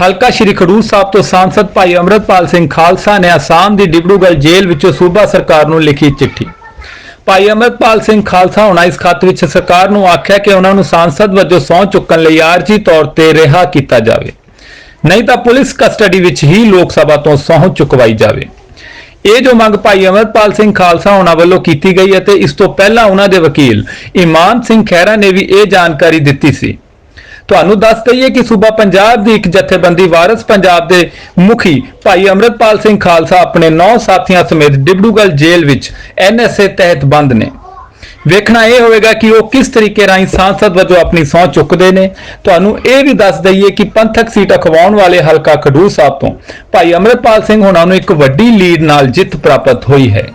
ਹਲਕਾ ਸ਼੍ਰੀ ਖਡੂਰ ਸਾਹਿਬ ਤੋਂ ਸਾਂਸਦ ਭਾਈ ਅਮਰਤਪਾਲ ਸਿੰਘ ਖਾਲਸਾ ਨੇ ਆਸਾਮ ਦੀ ਡਿਬੜੂਗੜ੍ਹ ਜੇਲ੍ਹ ਵਿੱਚੋਂ ਸੂਬਾ ਸਰਕਾਰ ਨੂੰ ਲਿਖੀ ਚਿੱਠੀ। ਭਾਈ ਅਮਰਤਪਾਲ ਸਿੰਘ ਖਾਲਸਾ ਹੋਣਾ ਇਸ ਖੱਤ ਵਿੱਚ ਸਰਕਾਰ ਨੂੰ ਆਖਿਆ ਕਿ ਉਹਨਾਂ ਨੂੰ ਸਾਂਸਦ ਵਜੋਂ ਸਹੁੰ ਚੁੱਕਣ ਲਈ ਆਰਜੀ ਤੌਰ ਤੇ ਰਿਹਾ ਕੀਤਾ ਜਾਵੇ। ਨਹੀਂ ਤਾਂ ਪੁਲਿਸ ਕਸਟਡੀ ਵਿੱਚ ਹੀ ਲੋਕ ਸਭਾ ਤੋਂ ਸਹੁੰ ਚੁਕਵਾਈ ਜਾਵੇ। ਇਹ ਜੋ ਮੰਗ ਭਾਈ ਅਮਰਪਾਲ ਸਿੰਘ ਖਾਲਸਾ ਉਹਨਾਂ ਵੱਲੋਂ ਕੀਤੀ ਗਈ ਅਤੇ ਇਸ ਤੋਂ ਪਹਿਲਾਂ ਉਹਨਾਂ ਦੇ ਵਕੀਲ ਇਮਾਨ ਸਿੰਘ ਖਹਿਰਾ ਨੇ ਵੀ ਇਹ ਜਾਣਕਾਰੀ ਦਿੱਤੀ ਸੀ। ਤੁਹਾਨੂੰ ਦੱਸ ਦਈਏ ਕਿ ਸੂਬਾ ਪੰਜਾਬ ਦੀ ਇੱਕ ਜਥੇਬੰਦੀ ਵਾਰਸ ਪੰਜਾਬ ਦੇ ਮੁਖੀ ਭਾਈ ਅਮਰਤਪਾਲ ਸਿੰਘ ਖਾਲਸਾ ਆਪਣੇ 9 ਸਾਥੀਆਂ ਸਮੇਤ ਡਿਬੜੂਗਲ ਜੇਲ੍ਹ ਵਿੱਚ ਐਨਐਸਏ ਤਹਿਤ ਬੰਦ ਨੇ। ਵੇਖਣਾ ਇਹ ਹੋਵੇਗਾ ਕਿ ਉਹ ਕਿਸ ਤਰੀਕੇ ਰਾਹੀਂ ਸਾਂਸਦ ਵਜੋਂ ਆਪਣੀ ਸਹੁੰ ਚੁੱਕਦੇ ਨੇ। ਤੁਹਾਨੂੰ ਇਹ ਵੀ ਦੱਸ ਦਈਏ ਕਿ ਪੰਥਕ ਸੀਟ ਅਖਵਾਉਣ ਵਾਲੇ ਹਲਕਾ ਖਡੂਰ ਸਾਹਿਬ ਤੋਂ ਭਾਈ ਅਮਰਤਪਾਲ ਸਿੰਘ ਹੋਣਾ ਨੂੰ ਇੱਕ ਵੱਡੀ ਲੀਡ ਨਾਲ ਜਿੱਤ ਪ੍ਰਾਪਤ ਹੋਈ ਹੈ।